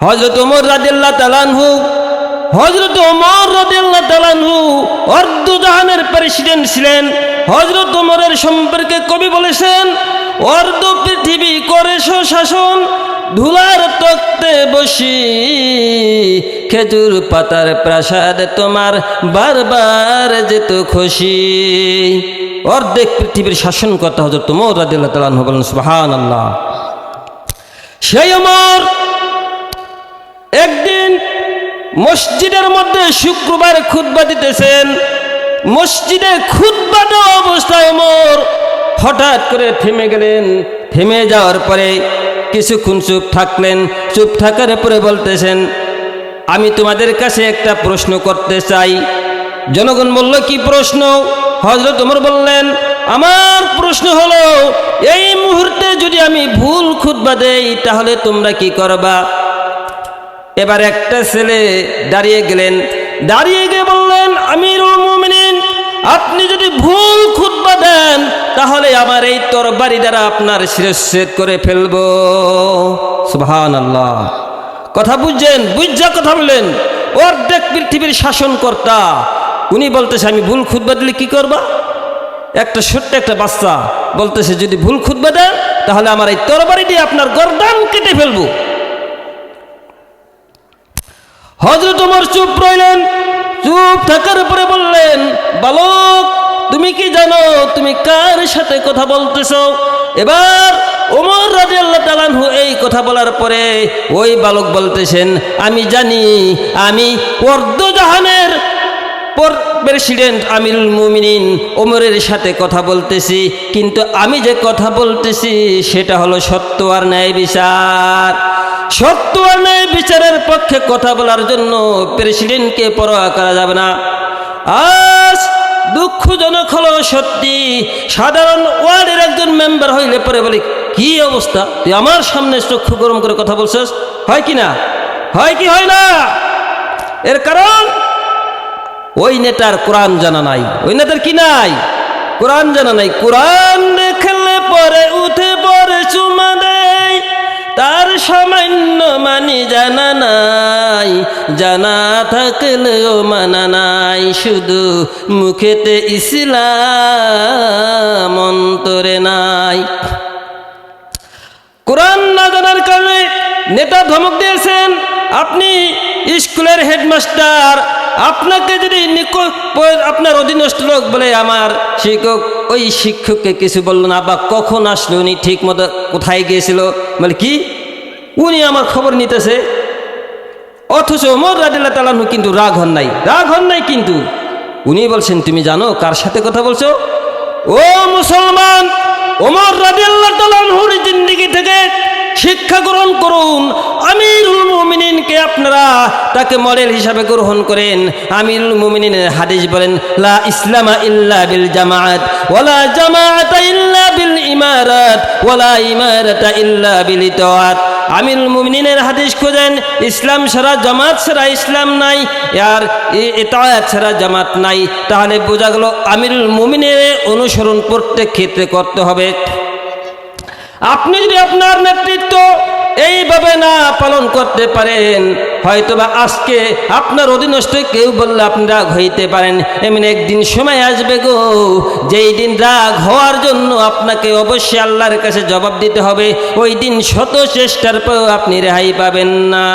হজরত ওমর রাদিল্লাহ তালানহু হজরত ওমর রাদিল্লাহ তালানহু অর্ধ জাহানের প্রেসিডেন্ট ছিলেন। হজরত ওমরের সম্পর্কে কবি বলেছেন, অর্ধ পৃথিবী করে শাসন ধুলার তক্তে বসি, খেজুর পাতার প্রাসাদ তোমার বারবার যেত খুশি। অর্ধেক পৃথিবীর শাসন করতে হজরত ওমর রাদিল্লাহ তালানহু বলেন সুবহান আল্লাহ সেই ওমর মসজিদের মধ্যে শুক্রবার খুতবা দিতেছেন। মসজিদে খুতবা দেওয়া অবস্থায় ওমর হঠাৎ করে থেমে গেলেন। থেমে যাওয়ার পরে কিছুক্ষণ চুপ থাকলেন। চুপ থাকার পরে বলতেছেন, আমি তোমাদের কাছে একটা প্রশ্ন করতে চাই। জনগণ বলল, কি প্রশ্ন? হজরত ওমর বললেন, আমার প্রশ্ন হলো, এই মুহূর্তে যদি আমি ভুল খুতবা দেই, তাহলে তোমরা কি করবা? এবার একটা ছেলে দাঁড়িয়ে গেলেন। দাঁড়িয়ে গিয়ে বললেন, আমিরুল মুমিনিন, আপনি যদি ভুল খুতবা দেন, তাহলে আমার এই তরবারি দ্বারা আপনার শিরচ্ছেদ করে ফেলব। সুবহান আল্লাহ কথা বুঝছেন? বুঝা কথা বললেন। অর্ধেক পৃথিবীর শাসনকর্তা, উনি বলতেছে, আমি ভুল খুতবা দিলে কি করবা? একটা ছোট্ট একটা বাচ্চা বলতেছে, যদি ভুল খুতবা দেন, তাহলে আমার এই তরবারি দিয়ে আপনার গরদান কেটে ফেলব। হজরত ওমর চুপ রইলেন। চুপ থাকার পরে বললেন, বালক, তুমি কি জানো, তুমি কার সাথে কথা বলতেছ? এবার ওমর রাজি আল্লাহ তালানহু এই কথা বলার পরে ওই বালক বলতেছেন, আমি জানি, আমি অর্ধজাহানের প্রেসিডেন্ট আমিরুল মুমিনিন ওমরের সাথে কথা বলতেছি, কিন্তু আমি যে কথা বলতেছি সেটা হলো সত্য আর ন্যায় বিচার। সত্য আর ন্যায় বিচারের পক্ষে কথা বলার জন্য প্রেসিডেন্টকে পরোয়া করা যাবে না। আজ দুঃখজনক হলো সত্যি, সাধারণ ওয়ার্ডের একজন মেম্বার হইলে পরে বলি, কি অবস্থা? তুই আমার সামনে চক্ষু গরম করে কথা বলছিস? হয় কি না? হয় কি হয় না? এর কারণ, ওই নেতার কোরআন জানা নাই। ওই নেতার কি নাই? কোরআন জানা নাই। কোরআন দেখলে পরে উঠে পরে চুমা দেয়। তার সামান্য মানি জানা নাই, জানা থাকলেও মানা নাই, শুধু মুখেতে ইসলাম অন্তরে নাই। কোরআন না জানার কারণে নেতা ধমক দিয়েছেন, আপনি স্কুলের হেডমাস্টার, আপনাকে যদি আপনার অধীনস্থ লোক বলে আমার শিক্ষক, ওই শিক্ষককে কিছু বলল না বা কখন আসলো, উনি ঠিক মতো কোথায় গিয়েছিল? বলে কি? উনি আমার খবর নিতেছে। অথচ ওমর রাদিল্লা তালানহু কিন্তু রাগ হন নাই। রাগ হন নাই কিন্তু। উনি বলছেন, তুমি জানো কার সাথে কথা বলছো? ও মুসলমান ওমর রাদিল্লা তালানহুর জিন্দিগি থেকে শিক্ষা গ্রহণ করুন। আমিরুল মুমিনিনকে আপনারা তাকে মডেল হিসাবে গ্রহণ করেন। আমিরুল মুমিনিনের হাদিস বলেন, লা ইসলামা ইল্লা বিল জামাআত ওয়ালা জামাআত ইল্লা বিল ইমারাত ওয়ালা ইমারাতা ইল্লা বিল ইতাআত আমিরুল মুমিনের হাদিস খোঁজেন, ইসলাম ছাড়া জামাত ছাড়া ইসলাম নাই, আর এতায়াত ছাড়া জামাত নাই। তাহলে বোঝা গেল আমিরুল মুমিনের অনুসরণ প্রত্যেক ক্ষেত্রে করতে হবে। আপনি যদি আপনার নেতৃত্ব এইভাবে না পালন করতে পারেন হয়তোবা আজকে আপনার অধীনস্থ কেউ বললে আপনি রাগ হইতে পারেন। এমন একদিন সময় আসবে গো, যেই দিন রাগ হওয়ার জন্য আপনাকে অবশ্যই আল্লাহর কাছে জবাব দিতে হবে। ওই দিন শত চেষ্টার পরেও আপনি রেহাই পাবেন না।